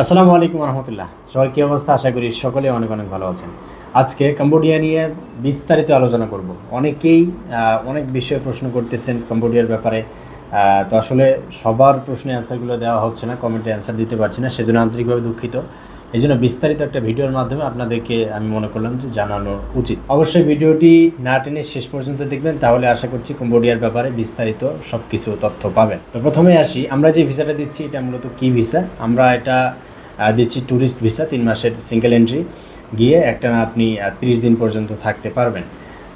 আসসালামু আলাইকুম রহমতুল্লাহ। সবার কী অবস্থা? আশা করি সকলে অনেক অনেক ভালো আছেন। আজকে কম্বোডিয়া নিয়ে বিস্তারিত আলোচনা করব। অনেকেই অনেক বিষয়ে প্রশ্ন করতেছেন কম্বোডিয়ার ব্যাপারে। তো আসলে সবার প্রশ্নের অ্যান্সারগুলো দেওয়া হচ্ছে না কমেন্টে অ্যান্সার দিতে পারছি না, সেজন্য আন্তরিকভাবে দুঃখিত। এই জন্য বিস্তারিত একটা ভিডিওর মাধ্যমে আপনাদেরকে আমি মনে করলাম যে জানানো উচিত। অবশ্যই ভিডিওটি না টেনে শেষ পর্যন্ত দেখবেন, তাহলে আশা করছি কম্বোডিয়ার ব্যাপারে বিস্তারিত সব কিছু তথ্য পাবেন। তো প্রথমে আসি, আমরা যে ভিসাটা দিচ্ছি, এটা মূলত কি ভিসা? আমরা এটা দিচ্ছি ট্যুরিস্ট ভিসা, তিন মাসের সিঙ্গেল এন্ট্রি। গিয়ে একটা আপনি তিরিশ দিন পর্যন্ত থাকতে পারবেন।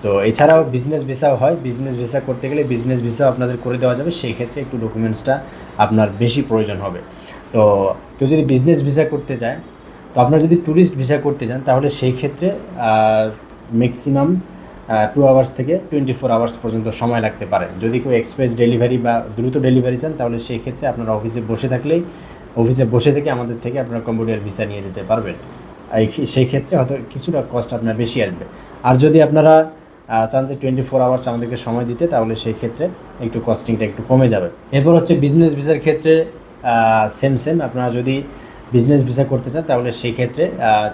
তো এছাড়াও বিজনেস ভিসাও হয়। বিজনেস ভিসা করতে গেলে বিজনেস ভিসাও আপনাদের করে দেওয়া যাবে। সেই ক্ষেত্রে একটু ডকুমেন্টসটা আপনার বেশি প্রয়োজন হবে। তো কেউ যদি বিজনেস ভিসা করতে চায় তো আপনার যদি ট্যুরিস্ট ভিসা করতে চান তাহলে সেই ক্ষেত্রে ম্যাক্সিমাম টু আওয়ার্স থেকে টোয়েন্টি ফোর আওয়ার্স পর্যন্ত সময় লাগতে পারে। যদি কেউ এক্সপ্রেস ডেলিভারি বা দ্রুত ডেলিভারি চান, তাহলে সেই ক্ষেত্রে আপনারা অফিসে বসে থাকলেই অফিসে বসে থেকে আমাদের থেকে আপনারা কম্পিউটার ভিসা নিয়ে যেতে পারবেন। সেই ক্ষেত্রে হয়তো কিছুটা কস্ট আপনার বেশি আসবে। আর যদি আপনারা চান যে টোয়েন্টি ফোর আওয়ার্স আমাদেরকে সময় দিতে, তাহলে সেই ক্ষেত্রে একটু কস্টিংটা একটু কমে যাবে। এরপর হচ্ছে বিজনেস ভিসার ক্ষেত্রে সেম সেম আপনারা যদি বিজনেস ভিসা করতে চান তাহলে সেই ক্ষেত্রে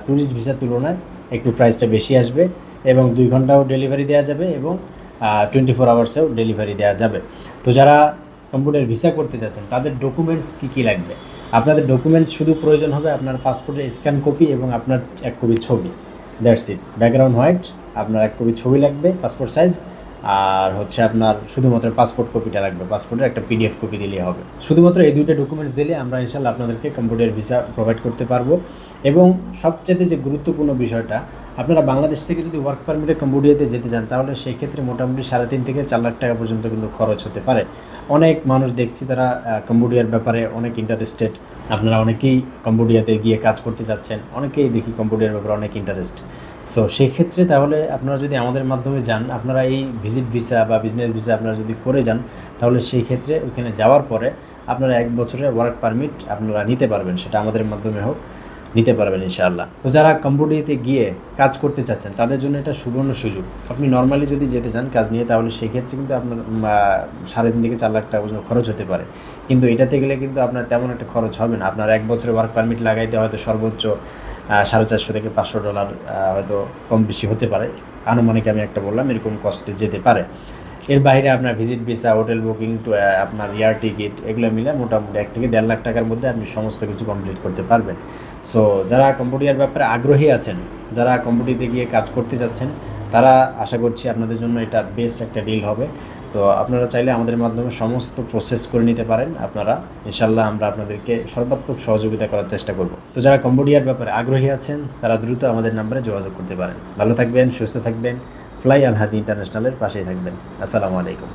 ট্যুরিস্ট ভিসার তুলনায় একটু প্রাইসটা বেশি আসবে এবং দুই ঘন্টাও ডেলিভারি দেওয়া যাবে এবং টোয়েন্টি ফোর আওয়ার্সেও ডেলিভারি দেওয়া যাবে। তো যারা কম্পিউটার ভিসা করতে চাচ্ছেন, তাদের ডকুমেন্টস কী কী লাগবে? আপনাদের ডকুমেন্টস শুধু প্রয়োজন হবে আপনার পাসপোর্টের স্ক্যান কপি এবং আপনার এক কপি ছবি দ্যাটস ইট ব্যাকগ্রাউন্ড হোয়াইট আপনার এক কপি ছবি লাগবে পাসপোর্ট সাইজ আর হচ্ছে আপনার শুধুমাত্র পাসপোর্ট কপিটা লাগবে। পাসপোর্টের একটা পিডিএফ কপি দিলেই হবে। শুধুমাত্র এই দুইটা ডকুমেন্টস দিলে আমরা ইনশাল্লাহ আপনাদেরকে কম্পিউটার ভিসা প্রোভাইড করতে পারব। এবং সবচেয়ে যে গুরুত্বপূর্ণ বিষয়টা, আপনারা বাংলাদেশ থেকে যদি ওয়ার্ক পারমিটে কম্বোডিয়াতে যেতে চান, তাহলে সেই ক্ষেত্রে মোটামুটি সাড়ে তিন থেকে চার লাখ টাকা পর্যন্ত কিন্তু খরচ হতে পারে। অনেক মানুষ দেখছি তারা কম্বোডিয়ার ব্যাপারে অনেক ইন্টারেস্টেড আপনারা অনেকেই কম্বোডিয়াতে গিয়ে কাজ করতে চাচ্ছেন অনেকেই দেখি কম্বোডিয়ার ব্যাপারে অনেক ইন্টারেস্ট সো সেই ক্ষেত্রে তাহলে আপনারা যদি আমাদের মাধ্যমে যান, আপনারা এই ভিজিট ভিসা বা বিজনেস ভিসা আপনারা যদি করে যান, তাহলে সেই ক্ষেত্রে ওইখানে যাওয়ার পরে আপনারা এক বছরের ওয়ার্ক পারমিট আপনারা নিতে পারবেন, সেটা আমাদের মাধ্যমে হোক, নিতে পারবেন ইনশাআল্লাহ। তো যারা কম্বোডিয়াতে গিয়ে কাজ করতে চাচ্ছেন, তাদের জন্য এটা সুবর্ণ সুযোগ। আপনি নর্মালি যদি যেতে চান কাজ নিয়ে, তাহলে সেক্ষেত্রে কিন্তু আপনার সাড়ে তিন থেকে চার লাখ টাকা পর্যন্ত খরচ হতে পারে। কিন্তু এটাতে গেলে কিন্তু আপনার তেমন একটা খরচ হবে না। আপনার এক বছরের ওয়ার্ক পারমিট লাগাইতে হয়তো সর্বোচ্চ সাড়ে চারশো থেকে পাঁচশো ডলার হয়তো কম বেশি হতে পারে। আনুমানিক আমি একটা বললাম, এরকম কস্টে যেতে পারে। এর বাইরে আপনার visit visa hotel booking to আপনার এয়ার টিকিট এগুলো মিলে মোটামুটি এক থেকে দেড় লাখ টাকার মধ্যে আপনি সমস্ত কিছু কমপ্লিট করতে পারবেন। সো যারা কম্পিউটার ব্যাপারে আগ্রহী আছেন, যারা কম্পিউটারে গিয়ে কাজ করতে চাচ্ছেন তারা আশা করছি আপনাদের জন্য এটা বেস্ট একটা ডিল হবে। তো আপনারা চাইলে আমাদের মাধ্যমে সমস্ত প্রসেস করে নিতে পারেন। আপনারা ইনশাল্লাহ আমরা আপনাদেরকে সর্বাত্মক সহযোগিতা করার চেষ্টা করব। তো যারা কম্বোডিয়ার ব্যাপারে আগ্রহী আছেন, তারা দ্রুত আমাদের নাম্বারে যোগাযোগ করতে পারেন। ভালো থাকবেন, সুস্থ থাকবেন। ফ্লাই আলহাদি ইন্টারন্যাশনালের পাশেই থাকবেন। আসসালামু আলাইকুম।